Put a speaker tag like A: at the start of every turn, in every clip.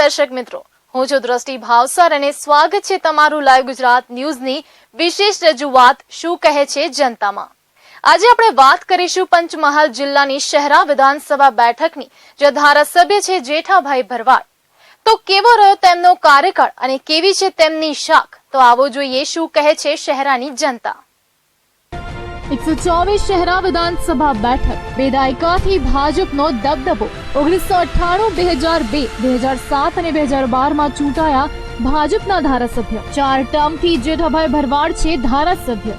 A: દર્શક મિત્રો હું છું દ્રષ્ટિ ભાવસર અને સ્વાગત છે તમારું લાઈવ ગુજરાત ન્યૂઝની વિશેષ રજૂઆત શું કહે છે જનતામાં આજે આપણે વાત કરીશું પંચમહાલ જિલ્લાની શહેરા વિધાનસભા બેઠકની જે ધારાસભ્ય છે જેઠાભાઈ ભરવાડ તો કેવો રહ્યો તેમનો કાર્યકાળ અને કેવી છે તેમની શાખ તો આવો જોઈએ શું કહે છે શહેરાની જનતા एक सौ चौबीस शहरा विधानसभा बैठक विधायिका थी भाजपा नो दबदबो ओगनीस सौ अठाणु बेहजार बे बेहजार सात ने बेहजार बार मा चूंटाया भाजपा ना धारा सभ्य चार टर्म थी जेठा भाई भरवाड़ छे धारा सभ्य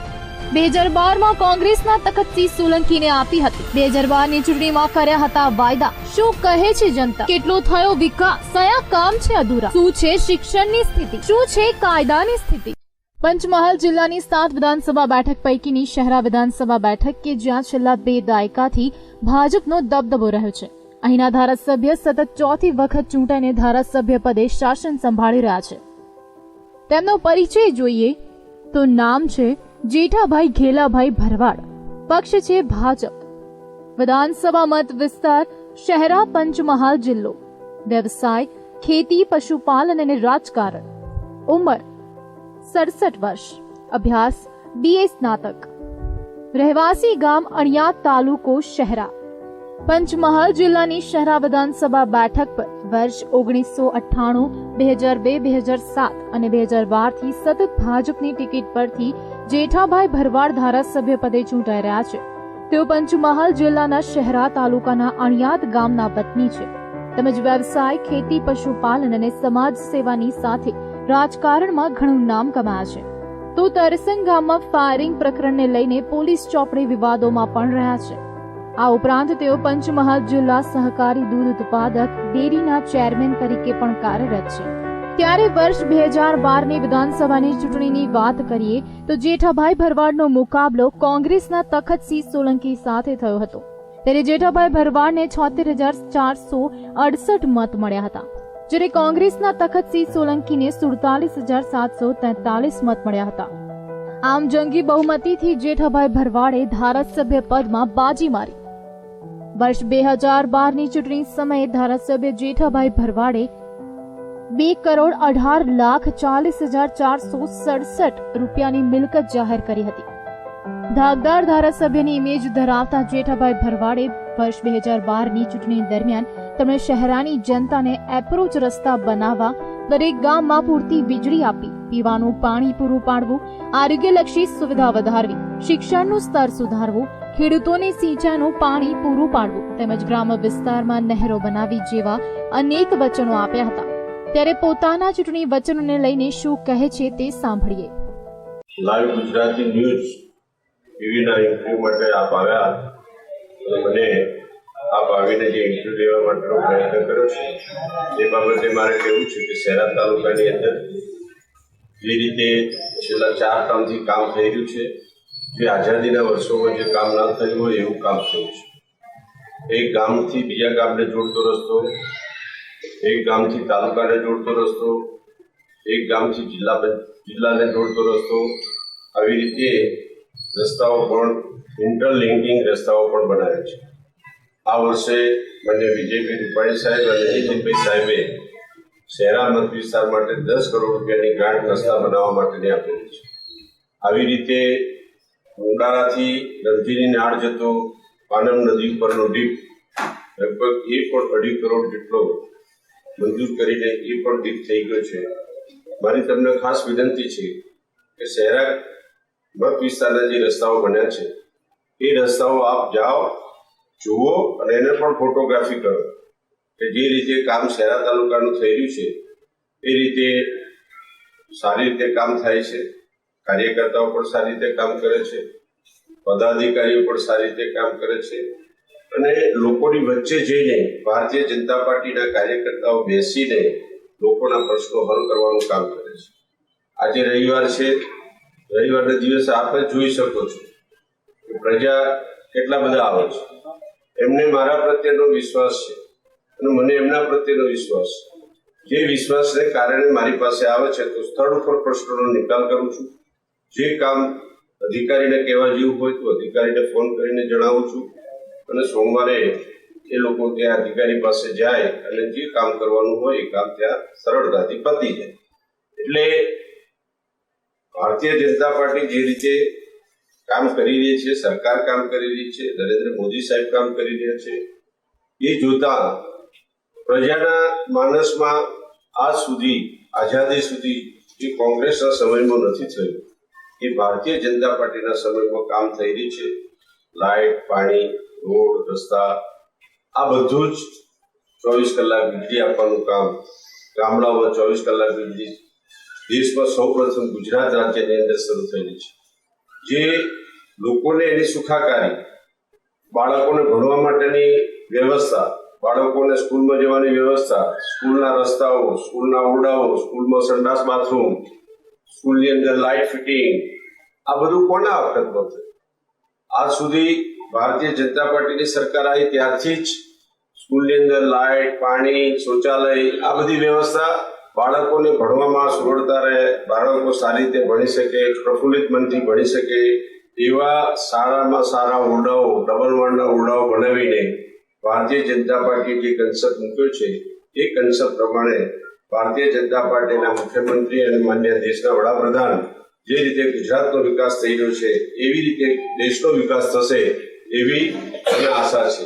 A: बेहजार बार मा कांग्रेस ना तखत सिंह सोलंकी ने आपी हती बेहजार बार ने चूंटी मा कराया हता वायदा शु कहे छे जनता केटलो थयो विकास सया काम छे अधूरा शू छे शिक्षण नी स्थिति शू छे कायदा नी स्थिति પંચમહાલ જિલ્લાની સાત વિધાનસભા બેઠક પૈકીની શહેરા વિધાનસભા બેઠક કે જ્યાં છેલ્લા બે દાયકાથી ભાજપનો દબદબો રહ્યો છે અહીંના ધારાસભ્ય સતત ચોથી વખત ચૂંટાઈને ધારાસભ્ય પદે શાસન સંભાળી રહ્યા છે તેમનો પરિચય જોઈએ તો નામ છે જેઠાભાઈ ઘેલાભાઈ ભરવાડ પક્ષ છે ભાજપ વિધાનસભા મત વિસ્તાર શહેરા પંચમહાલ જિલ્લો વ્યવસાય ખેતી પશુપાલન અને રાજકારણ ઉંમર સડસઠ વર્ષ અભ્યાસ બીએ સ્નાતક રહેવાસી ગામ અણિયાદ તાલુકો શહેરા પંચમહાલ જિલ્લાની શહેરા વિધાનસભા બેઠક પર વર્ષ ઓગણીસો અઠ્ઠાણું બે હજાર બે બે હજાર સાત અને બે હજાર બારથી સતત ભાજપની ટિકિટ પરથી જેઠાભાઈ ભરવાડ ધારાસભ્ય પદે ચૂંટાઈ રહ્યા છે તેઓ પંચમહાલ જિલ્લાના શહેરા તાલુકાના અણિયાત ગામના પત્ની છે તેમજ વ્યવસાય ખેતી પશુપાલન અને સમાજ સેવાની સાથે રાજકારણમાં ઘણું નામ કમાયા છે તો તરસંગ ગામમાં ફાયરિંગ પ્રકરણને લઈને પોલીસ ચોપડી વિવાદોમાં પણ રહ્યા છે આ ઉપરાંત તેઓ પંચમહાલ જિલ્લા સહકારી દૂધ ઉત્પાદક ડેરીના ચેરમેન તરીકે પણ કાર્યરત છે ત્યારે વર્ષ બે હજાર બારની વિધાનસભાની ચૂંટણીની વાત કરીએ તો જેઠાભાઈ ભરવાડનો મુકાબલો કોંગ્રેસના તખતસિંહ સોલંકી સાથે થયો હતો ત્યારે જેઠાભાઈ ભરવાડને છોતેર હજાર ચારસો અડસઠ મત મળ્યા હતા જ્યારે કોંગ્રેસના તખતસિંહ સોલંકીને સુડતાલીસ હજાર સાતસો તેતાલીસ મત મળ્યા હતા આમ જંગી બહુમતીથી જેઠાભાઈ ભરવાડે ધારાસભ્ય પદમાં બાજી મારી વર્ષ બે હજાર બારની ચૂંટણી સમયે ધારાસભ્ય જેઠાભાઈ ભરવાડે બે કરોડ અઢાર લાખ ચાલીસ હજાર ચારસો સડસઠ રૂપિયાની મિલકત જાહેર કરી હતી ધાગદાર ધારાસભ્યની ઇમેજ ધરાવતા જેઠાભાઈ ભરવાડે વર્ષ બે હજાર બારની ચૂંટણી દરમિયાન તેમણે શહેરાની જનતાને એપ્રોચ રસ્તા બનાવવા દરેક ગામમાં પૂરતી વીજળી આપી પીવાનું પાણી પૂરું પાડવું આરોગ્યલક્ષી સુવિધા વધારવી શિક્ષણનું સ્તર સુધારવું ખેડૂતોને સિંચાઈનું પાણી પૂરું પાડવું તેમજ ગ્રામ વિસ્તારમાં નહેરો બનાવી જેવા અનેક વચનો આપ્યા હતા ત્યારે પોતાના ચૂંટણી વચનોને લઈને શું કહે છે તે સાંભળીએ
B: લાઈવ ગુજરાતી ન્યૂઝ ટીવીના ઇન્ટરવ્યુ માટે આપ આવ્યા મને આપ આવીને જે ઇન્ટરવ્યુ લેવા માટેનો પ્રયત્ન કર્યો છે એ બાબતે મારે કહેવું છે કે શહેરા તાલુકાની અંદર જે રીતે છેલ્લા ચાર કામથી કામ થઈ રહ્યું છે જે આઝાદીના વર્ષોમાં જે કામ ના થયું હોય એવું કામ થયું છે એક ગામથી બીજા ગામને જોડતો રસ્તો એક ગામથી તાલુકાને જોડતો રસ્તો એક ગામથી જિલ્લા જિલ્લાને જોડતો રસ્તો આવી રીતે રસ્તાઓ પણ ઇન્ટરલિંકિંગ રસ્તાઓ પણ બનાવ્યા છે આ વર્ષે મને વિજયભાઈ રૂપાણી સાહેબ અને નીતિનભાઈ સાહેબે શહેરા મત વિસ્તાર માટે દસ કરોડ રૂપિયાની ગ્રાન્ટ રસ્તા બનાવવા માટેની આપેલી છે આવી રીતે મુંડારાથી રણધીની નાળ જતો પાનમ નદી પરનો ડીપ લગભગ એ પણ અઢી કરોડ જેટલો મંજૂર કરીને એ પણ ડીપ થઈ ગયો છે મારી તમને ખાસ વિનંતી છે કે શહેરા મત વિસ્તારના જે રસ્તાઓ બન્યા છે એ રસ્તાઓ આપ જાઓ જુઓ અને એને પણ ફોટોગ્રાફી કરો કે જે રીતે કામ શહેરા તાલુકાનું થઈ રહ્યું છે એ રીતે સારી રીતે કામ થાય છે કાર્યકર્તાઓ પણ સારી રીતે કામ કરે છે પદાધિકારીઓ પણ સારી રીતે કામ કરે છે અને લોકોની વચ્ચે જઈને ભારતીય જનતા પાર્ટીના કાર્યકર્તાઓ બેસીને લોકોના પ્રશ્નો હલ કરવાનું કામ કરે છે આજે રવિવાર છે રવિવારના દિવસે આપ જોઈ શકો છો પ્રજા કેટલા બધા આવે છે એમને મારા પ્રત્યેનો વિશ્વાસ છે અને મને એમના પ્રત્યેનો વિશ્વાસ જે વિશ્વાસને કારણે મારી પાસે આવે છે તો સ્થળ ઉપર પ્રશ્નોનો નિકાલ કરું છું જે કામ અધિકારીને કહેવા જેવું હોય તો અધિકારીને ફોન કરીને જણાવું છું અને સોમવારે એ લોકો ત્યાં અધિકારી પાસે જાય અને જે કામ કરવાનું હોય એ કામ ત્યાં સરળતાથી પતી જાય એટલે ભારતીય જનતા પાર્ટી જે રીતે કામ કરી રહી છે સરકાર કામ કરી રહી છે નરેન્દ્ર મોદી સાહેબ કામ કરી રહ્યા છે એ જોતા પ્રજાના માનસમાં આજ સુધી આઝાદી સુધી જે કોંગ્રેસના સમયમાં નથી થયું એ ભારતીય જનતા પાર્ટીના સમયમાં કામ થઈ રહી છે લાઇટ પાણી રોડ રસ્તા આ બધું જ ચોવીસ કલાક વીજળી આપવાનું કામ ગામડાઓમાં ચોવીસ કલાક વીજળી દેશમાં સૌ પ્રથમ ગુજરાત રાજ્યની અંદર શરૂ થયેલી છે જે લોકોને એની સુખાકારી બાળકોને ભણવા માટેની વ્યવસ્થા બાળકોને સ્કૂલમાં જવાની વ્યવસ્થા સ્કૂલના રસ્તાઓ સ્કૂલના ઓરડાઓ સ્કૂલમાં સંડાસ બાથરૂમ સ્કૂલની અંદર લાઇટ ફિટિંગ આ બધું કોના વખતમાં થયું આજ સુધી ભારતીય જનતા પાર્ટીની સરકાર આવી ત્યારથી જ સ્કૂલની અંદર લાઇટ પાણી શૌચાલય આ બધી વ્યવસ્થા બાળકોને ભણવામાં સુગળતા રહે બાળકો સારી રીતે ભણી શકે પ્રફુલ્લિત મનથી ભણી શકે એવા સારામાં સારા ઓરડાઓ ડબલ વનના ઓરડાઓ બનાવીને ભારતીય જનતા પાર્ટી જે કન્સેપ્ટ મૂક્યો છે એ કન્સેપ્ટ પ્રમાણે ભારતીય જનતા પાર્ટીના મુખ્યમંત્રી અને માન્ય દેશના વડાપ્રધાન જે રીતે ગુજરાતનો વિકાસ થઈ રહ્યો છે એવી રીતે દેશનો વિકાસ થશે એવી મને આશા છે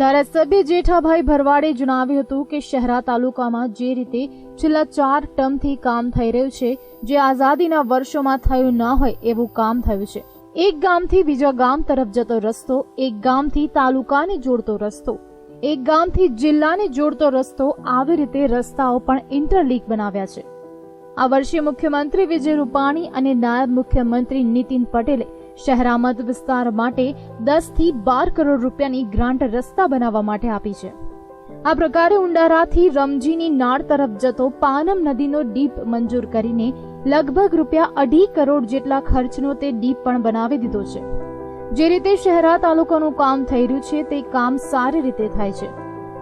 A: ધારાસભ્ય જેઠાભાઈ ભરવાડે જણાવ્યું હતું કે શહેરા તાલુકામાં જે રીતે છેલ્લા ચાર ટર્મથી કામ થઈ રહ્યું છે જે આઝાદીના વર્ષોમાં થયું ન હોય એવું કામ થયું છે એક ગામથી બીજા ગામ તરફ જતો રસ્તો એક ગામથી તાલુકાને જોડતો રસ્તો એક ગામથી જિલ્લાને જોડતો રસ્તો આવી રીતે રસ્તાઓ પણ ઇન્ટરલીક બનાવ્યા છે આ વર્ષે મુખ્યમંત્રી વિજય રૂપાણી અને નાયબ મુખ્યમંત્રી નીતિન પટેલે શહેરામત વિસ્તાર માટે દસથી બાર કરોડ રૂપિયાની ગ્રાન્ટ રસ્તા બનાવવા માટે આપી છે આ પ્રકારે ઉંડારાથી રમજીની નાળ તરફ જતો પાનમ નદીનો ડીપ મંજૂર કરીને લગભગ રૂપિયા અઢી કરોડ જેટલા ખર્ચનો તે ડીપ પણ બનાવી દીધો છે જે રીતે શહેરા તાલુકાનું કામ થઈ રહ્યું છે તે કામ સારી રીતે થાય છે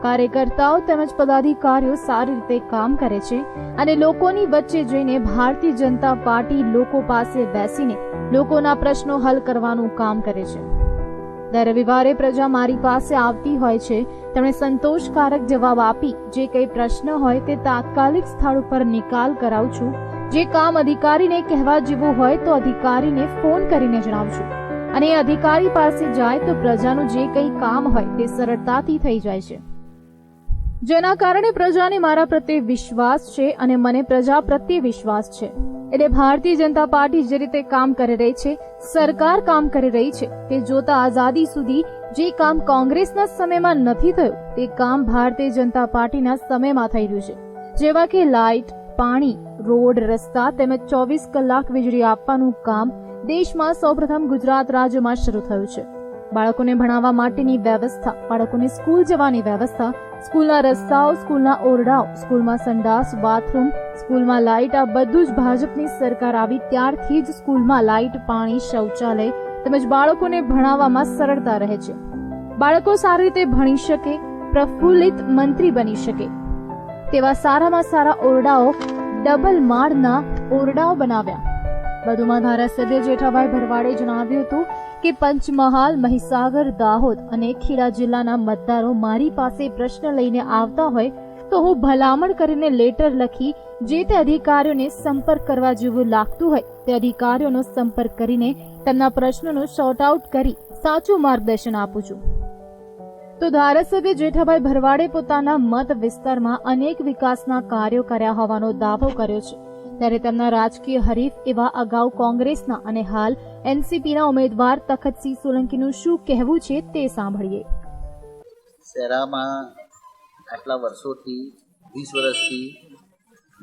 A: કાર્યકર્તાઓ તેમજ પદાધિકારીઓ સારી રીતે કામ કરે છે અને લોકોની વચ્ચે જઈને ભારતીય જનતા પાર્ટી લોકો પાસે બેસીને લોકોના પ્રશ્નો હલ કરવાનું કામ કરે છે દર રવિવારે પ્રજા મારી પાસે આવતી હોય છે તેમણે સંતોષકારક જવાબ આપી જે કંઈ પ્રશ્ન હોય તે તાત્કાલિક સ્થળ ઉપર નિકાલ કરાવું છું જે કામ અધિકારીને કહેવા જેવું હોય તો અધિકારીને ફોન કરીને જણાવું છું અને અધિકારી પાસે જાય તો પ્રજાનું જે કંઈ કામ હોય તે સરળતાથી થઈ જાય છે જેના કારણે પ્રજાને મારા પ્રત્યે વિશ્વાસ છે અને મને પ્રજા પ્રત્યે વિશ્વાસ છે એટલે ભારતીય જનતા પાર્ટી જે રીતે કામ કરી રહી છે સરકાર કામ કરી રહી છે તે જોતા આઝાદી સુધી જે કામ કોંગ્રેસના સમયમાં નથી થયું તે કામ ભારતીય જનતા પાર્ટીના સમયમાં થઈ રહ્યું છે જેવા કે લાઇટ પાણી રોડ રસ્તા તેમજ ચોવીસ કલાક વીજળી આપવાનું કામ દેશમાં સૌપ્રથમ ગુજરાત રાજ્યમાં શરૂ થયું છે બાળકોને ભણાવવા માટેની વ્યવસ્થા બાળકોને સ્કૂલ જવાની વ્યવસ્થા સ્કૂલના રસ્તાઓ સ્કૂલના ઓરડાઓ સ્કૂલમાં સંડાસ બાથરૂમ સ્કૂલમાં લાઇટ આ બધું જ ભાજપની સરકાર આવી ત્યારથી જ સ્કૂલમાં લાઇટ પાણી શૌચાલય તેમજ બાળકોને ભણાવવામાં સરળતા રહે છે બાળકો સારી રીતે ભણી શકે પ્રફુલ્લિત મંત્રી બની શકે તેવા સારામાં સારા ઓરડાઓ ડબલ માળના ઓરડાઓ બનાવ્યા વધુમાં ધારાસભ્ય જેઠાભાઈ ભરવાડે જણાવ્યું હતું કે પંચમહાલ મહીસાગર દાહોદ અને ખેડા જિલ્લાના મતદારો મારી પાસે પ્રશ્ન લઈને આવતા હોય તો હું ભલામણ કરીને લેટર લખી જે તે અધિકારીઓને સંપર્ક કરવા જેવું લાગતું હોય તે અધિકારીઓનો સંપર્ક કરીને તેમના પ્રશ્નોનું શોર્ટ આઉટ કરી સાચું માર્ગદર્શન આપું છું તો ધારાસભ્ય જેઠાભાઈ ભરવાડે પોતાના મત વિસ્તારમાં અનેક વિકાસના કાર્યો કર્યા હોવાનો દાવો કર્યો છે ત્યારે તેમના રાજકીય હરીફ એવા અગાઉ કોંગ્રેસના અને હાલ એનસીપીના ઉમેદવાર તખતસિંહ સોલંકીનું શું કહેવું છે તે સાંભળીએ
C: શહેરામાં આટલા વર્ષોથી વીસ વર્ષથી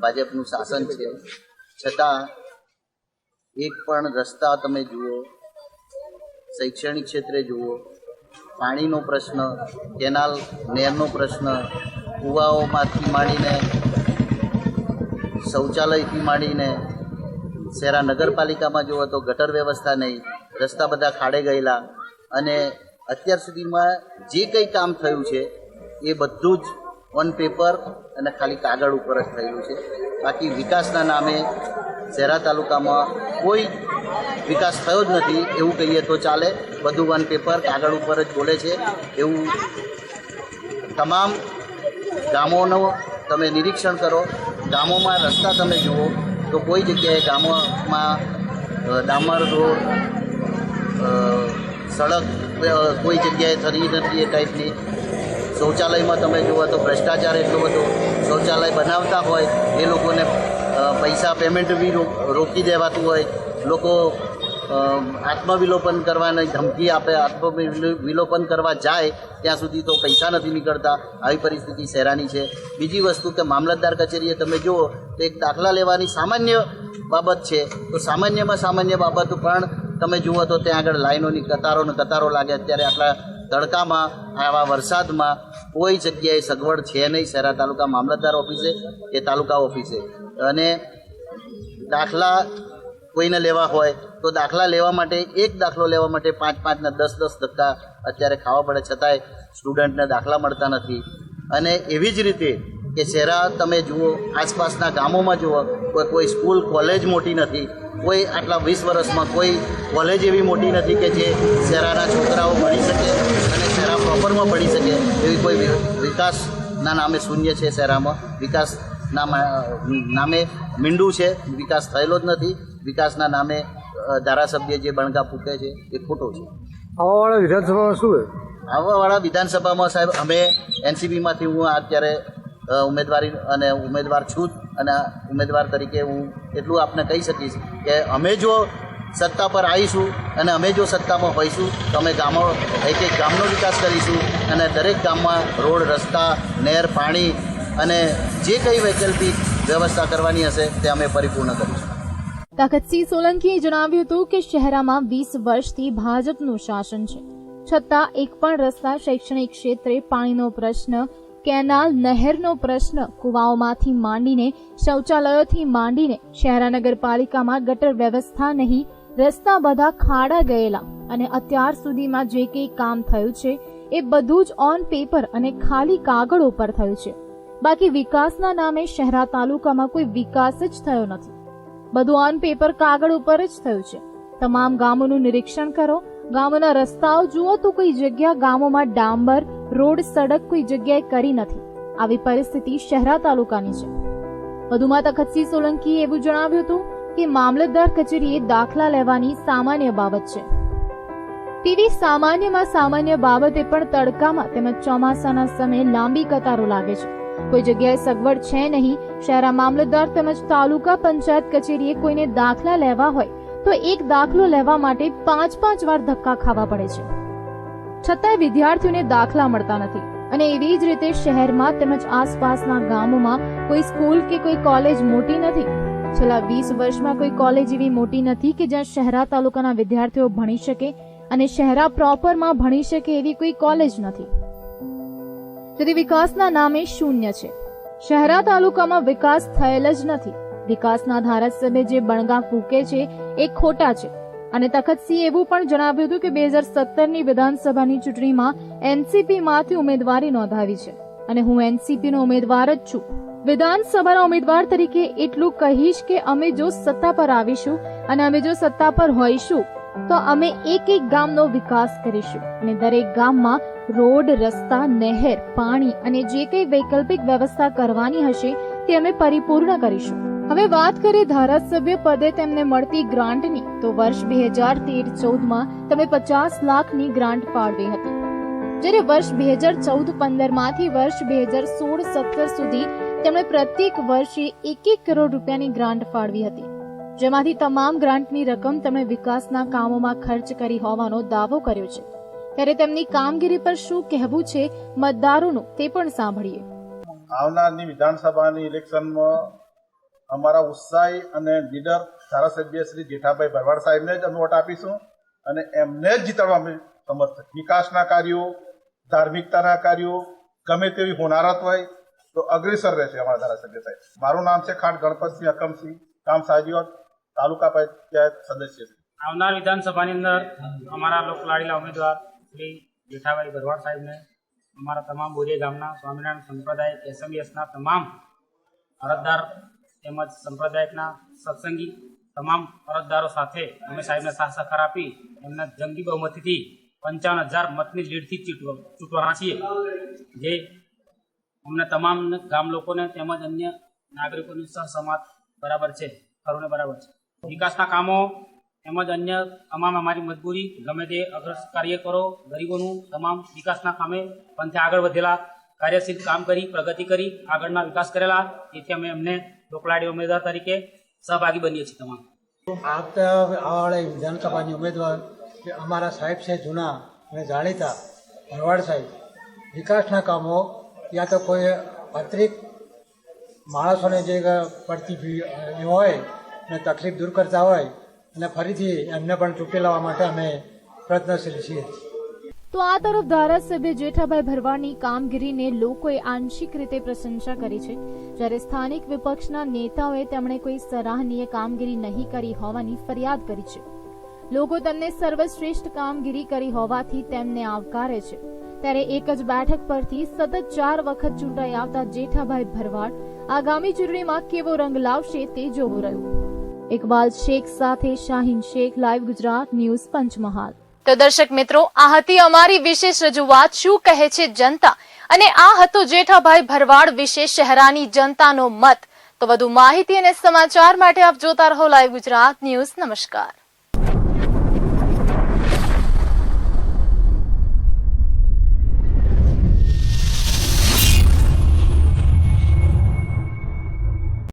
C: ભાજપનું શાસન છે છતાં એક પણ રસ્તા તમે જુઓ શૈક્ષણિક ક્ષેત્રે જુઓ પાણીનો પ્રશ્ન કેનાલ નહેરનો પ્રશ્ન કુવાઓમાંથી માંડીને શૌચાલયથી માંડીને શહેરા નગરપાલિકામાં જુઓ તો ગટર વ્યવસ્થા નહીં રસ્તા બધા ખાડે ગયેલા અને અત્યાર સુધીમાં જે કંઈ કામ થયું છે એ બધું જ ઓન પેપર અને ખાલી કાગળ ઉપર જ થયેલું છે બાકી વિકાસના નામે શહેરા તાલુકામાં કોઈ વિકાસ થયો જ નથી એવું કહીએ તો ચાલે બધું વન પેપર કાગળ ઉપર જ બોલે છે એવું તમામ ગામોનો તમે નિરીક્ષણ કરો ગામોમાં રસ્તા તમે જુઓ તો કોઈ જગ્યાએ ગામોમાં ડામર રોડ સડક કોઈ જગ્યાએ થરી નથી એ ટાઈપની શૌચાલયમાં તમે જુઓ તો ભ્રષ્ટાચાર એટલો બધો શૌચાલય બનાવતા હોય એ લોકોને પૈસા પેમેન્ટ બી રોકી દેવાતું હોય લોકો આત્મવિલોપન કરવાની ધમકી આપે વિલોપન કરવા જાય ત્યાં સુધી તો પૈસા નથી નીકળતા આવી પરિસ્થિતિ શહેરાની છે બીજી વસ્તુ કે મામલતદાર કચેરીએ તમે જુઓ તો એક દાખલા લેવાની સામાન્ય બાબત છે તો સામાન્યમાં સામાન્ય બાબત પણ તમે જુઓ તો ત્યાં આગળ લાઈનોની કતારોને કતારો લાગે અત્યારે આટલા તડકામાં આવા વરસાદમાં કોઈ જગ્યાએ સગવડ છે નહીં શહેરા તાલુકા મામલતદાર ઓફિસે કે તાલુકા ઓફિસે અને દાખલા કોઈને લેવા હોય તો દાખલા લેવા માટે એક દાખલો લેવા માટે પાંચ પાંચના દસ દસ ધક્કા અત્યારે ખાવા પડે છતાંય સ્ટુડન્ટને દાખલા મળતા નથી અને એવી જ રીતે કે શહેરા તમે જુઓ આસપાસના ગામોમાં જુઓ કોઈ કોઈ સ્કૂલ કોલેજ મોટી નથી કોઈ આટલા વીસ વર્ષમાં કોઈ કોલેજ એવી મોટી નથી કે જે શહેરાના છોકરાઓ ભણી શકે અને શહેરા પ્રોપરમાં ભણી શકે એવી કોઈ વિકાસના નામે શૂન્ય છે શહેરામાં વિકાસ નામે મીંડું છે વિકાસ થયેલો જ નથી વિકાસના નામે ધારાસભ્ય જે બણકા ફૂકે છે એ ખોટો છે
D: આવાવાળા વિધાનસભામાં શું
C: આવાવાળા વિધાનસભામાં સાહેબ અમે એનસીબીમાંથી હું અત્યારે ઉમેદવારી અને ઉમેદવાર છું અને ઉમેદવાર તરીકે હું એટલું આપને કહી શકીશ કે અમે જો સત્તા પર આવીશું અને અમે જો સત્તામાં હોઈશું તો અમે ગામો એક એક ગામનો વિકાસ કરીશું અને દરેક ગામમાં રોડ રસ્તા નહેર પાણી અને જે કંઈ વૈકલ્પિક વ્યવસ્થા કરવાની હશે તે અમે પરિપૂર્ણ કરીશું
A: તાકતસિંહ સોલંકીએ જણાવ્યું હતું કે શહેરામાં વીસ વર્ષથી ભાજપનું શાસન છે છતાં એક પણ રસ્તા શૈક્ષણિક ક્ષેત્રે પાણીનો પ્રશ્ન કેનાલ નહેરનો પ્રશ્ન કુવાઓમાંથી માંડીને શૌચાલયોથી માંડીને શહેરા નગરપાલિકામાં ગટર વ્યવસ્થા નહીં રસ્તા બધા ખાડા ગયેલા અને અત્યાર સુધીમાં જે કંઈ કામ થયું છે એ બધું જ ઓન પેપર અને ખાલી કાગળ ઉપર થયું છે બાકી વિકાસના નામે શહેરા તાલુકામાં કોઈ વિકાસ જ થયો નથી બધું ઓન પેપર કાગળ ઉપર જ થયું છે તમામ ગામોનું નિરીક્ષણ કરો ગામોના રસ્તાઓ જુઓ તો કોઈ જગ્યા ગામોમાં ડાંબર રોડ સડક કોઈ જગ્યાએ કરી નથી આવી પરિસ્થિતિ શહેરા તાલુકાની છે વધુમાં તખતસિંહ સોલંકીએ એવું જણાવ્યું હતું કે મામલતદાર કચેરીએ દાખલા લેવાની સામાન્ય બાબત છે તેવી સામાન્યમાં સામાન્ય બાબતે પણ તડકામાં તેમજ ચોમાસાના સમયે લાંબી કતારો લાગે છે કોઈ જગ્યાએ સગવડ છે નહીં શહેરા મામલતદાર તેમજ તાલુકા પંચાયત કચેરીએ કોઈને દાખલા લેવા હોય તો એક દાખલો લેવા માટે પાંચ પાંચ વાર ધક્કા ખાવા પડે છે છતાંય વિદ્યાર્થીઓને દાખલા મળતા નથી અને એવી જ રીતે શહેરમાં તેમજ આસપાસના ગામોમાં કોઈ સ્કૂલ કે કોઈ કોલેજ મોટી નથી છેલ્લા વીસ વર્ષમાં કોઈ કોલેજ એવી મોટી નથી કે જ્યાં શહેરા તાલુકાના વિદ્યાર્થીઓ ભણી શકે અને શહેરા પ્રોપરમાં ભણી શકે એવી કોઈ કોલેજ નથી તેથી વિકાસના નામે શૂન્ય છે શહેરા તાલુકામાં વિકાસ થયેલ જ નથી વિકાસના ધારાસભ્ય જે બણગા ફૂકે છે એ ખોટા છે અને તખતસિંહ એવું પણ જણાવ્યું હતું કે બે હજાર સત્તરની વિધાનસભાની ચૂંટણીમાં એનસીપીમાંથી ઉમેદવારી નોંધાવી છે અને હું એનસીપીનો ઉમેદવાર જ છું વિધાનસભાના ઉમેદવાર તરીકે એટલું કહીશ કે અમે જો સત્તા પર આવીશું અને અમે જો સત્તા પર હોઈશું તો અમે એક એક ગામનો વિકાસ કરીશું અને દરેક ગામમાં રોડ રસ્તા નહેર પાણી અને જે કંઈ વૈકલ્પિક વ્યવસ્થા કરવાની હશે તે અમે પરિપૂર્ણ કરીશું હવે વાત કરીએ ધારાસભ્ય પદે તેમને મળતી ગ્રાન્ટની તો વર્ષ બે હજાર તેર ચૌદમાં તમે પચાસ લાખની ગ્રાન્ટ ફાળવી હતી જ્યારે વર્ષ બે હજાર ચૌદ પંદરમાંથી વર્ષ બે હજાર સોળ સત્તર સુધી તેમણે પ્રત્યેક વર્ષે એક એક કરોડ રૂપિયાની ગ્રાન્ટ ફાળવી હતી જેમાંથી તમામ ગ્રાન્ટની રકમ તેમણે વિકાસના કામોમાં ખર્ચ કરી હોવાનો દાવો કર્યો છે ત્યારે તેમની કામગીરી પર શું કહેવું છે મતદારોનું તે પણ સાંભળીએ
E: આવનારની વિધાનસભાની ઇલેક્શનમાં અમારા ઉત્સાહી અને લીડર ધારાસભ્ય શ્રી જેઠાભાઈ ભરવાડ સાહેબને જ અમે વોટ આપીશું અને એમને જ જીતાડવા અમે સમર્થ વિકાસના કાર્યો ધાર્મિકતાના કાર્યો ગમે તેવી હોનારત હોય તો અગ્રેસર રહેશે અમારા ધારાસભ્ય સાહેબ મારું નામ છે ખાંડ ગણપતસિંહ અકમસિંહ કામ સાજીવાદ તાલુકા પંચાયત સદસ્ય છે
F: આવનાર વિધાનસભાની અંદર અમારા લોકલાડીલા ઉમેદવાર શ્રી જેઠાભાઈ ભરવાડ સાહેબને અમારા તમામ બોરીયા ગામના સ્વામિનારાયણ સંપ્રદાય એસએમએસના તમામ અરજદાર તેમજ સંપ્રદાયના સત્સંગી તમામ અરજદારો સાથે અમે સાહેબને સાથ સહકાર આપી એમને જંગી બહુમતીથી પંચાવન હજાર મતની લીડથી ચૂંટવાના છીએ જે અમને તમામ ગામ લોકોને તેમજ અન્ય નાગરિકોની સહસમાત બરાબર છે ખરું બરાબર છે વિકાસના કામો તેમજ અન્ય તમામ અમારી મજબૂરી ગમે તે અગ્ર કરો ગરીબોનું તમામ વિકાસના કામે પંથે આગળ વધેલા કાર્યશીલ કામ કરી પ્રગતિ કરી આગળના વિકાસ કરેલા તેથી અમે એમને લોકલાડી ઉમેદવાર તરીકે સહભાગી બનીએ છીએ તમામ
G: આવવાળા વિધાનસભાની ઉમેદવાર અમારા સાહેબ છે જૂના અને જાણીતા ભરવાડ સાહેબ વિકાસના કામો યા તો કોઈ પત્રિક માણસોને જે પડતી હોય અને તકલીફ દૂર કરતા હોય અને ફરીથી એમને પણ ચૂંટી લાવવા માટે અમે પ્રયત્નશીલ છીએ
A: તો આ તરફ ધારાસભ્ય જેઠાભાઈ ભરવાડની કામગીરીને લોકોએ આંશિક રીતે પ્રશંસા કરી છે જ્યારે સ્થાનિક વિપક્ષના નેતાઓએ તેમણે કોઈ સરાહનીય કામગીરી નહીં કરી હોવાની ફરિયાદ કરી છે લોકો તેમને સર્વશ્રેષ્ઠ કામગીરી કરી હોવાથી તેમને આવકારે છે ત્યારે એક જ બેઠક પરથી સતત ચાર વખત ચૂંટાઈ આવતા જેઠાભાઈ ભરવાડ આગામી ચૂંટણીમાં કેવો રંગ લાવશે તે જોવું રહ્યું ઇકબાલ શેખ સાથે શાહીન શેખ લાઈવ ગુજરાત ન્યૂઝ પંચમહાલ તો દર્શક મિત્રો આ હતી અમારી વિશેષ રજૂઆત શું કહે છે જનતા અને આ હતો જેઠાભાઈ ભરવાડ વિશે શહેરાની જનતાનો મત તો વધુ માહિતી અને સમાચાર માટે આપ જોતા રહો લાઈવ ગુજરાત ન્યૂઝ નમસ્કાર